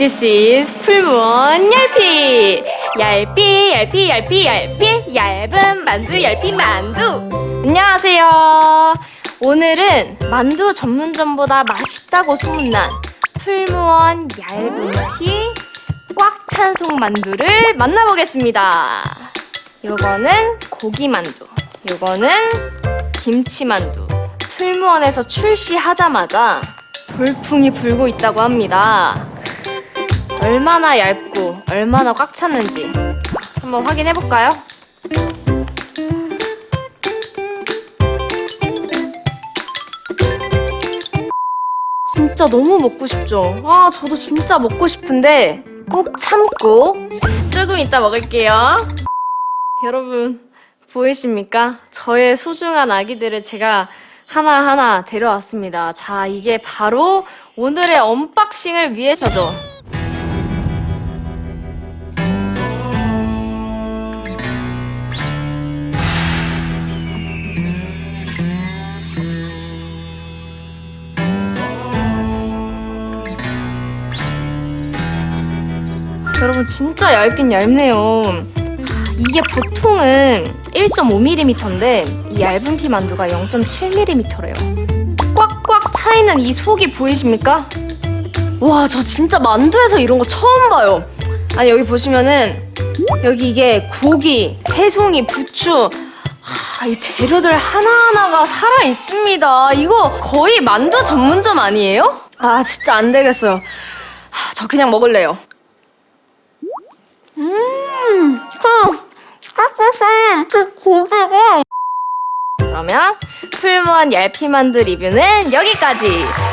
This is 풀무원 얄피. 얄피 얄피 얄피 얄피. 얇은 만두 얄피 만두. 안녕하세요. 오늘은 만두 전문점보다 맛있다고 소문난 풀무원 얇은 피 꽉찬속 만두를 만나보겠습니다. 요거는 고기 만두. 요거는 김치 만두. 풀무원에서 출시하자마자 돌풍이 불고 있다고 합니다 얼마나 얇고 얼마나 꽉 찼는지 한번 확인해 볼까요? 진짜 너무 먹고 싶죠? 아, 저도 진짜 먹고 싶은데 꾹 참고 조금 이따 먹을게요. 여러분, 보이십니까? 저의 소중한 아기들을 제가 하나하나 데려왔습니다. 자, 이게 바로 오늘의 언박싱을 위해서죠. 여러분 진짜 얇긴 얇네요. 이게 보통은 1.5mm인데 이 얇은 피 만두가 0.7mm래요. 꽉꽉 차 있는 이 속이 보이십니까? 와, 저 진짜 만두에서 이런 거 처음 봐요. 아니 여기 보시면은 여기 이게 고기, 새송이, 부추 하, 이 재료들 하나하나가 살아 있습니다. 이거 거의 만두 전문점 아니에요? 아, 진짜 안 되겠어요. 하, 저 그냥 먹을래요. 그러면 풀무원 얄피 만두 리뷰는 여기까지.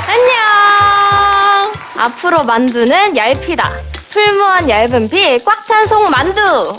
안녕. 앞으로 만두는 얄피다. 풀무원 얇은 피 꽉찬속 만두.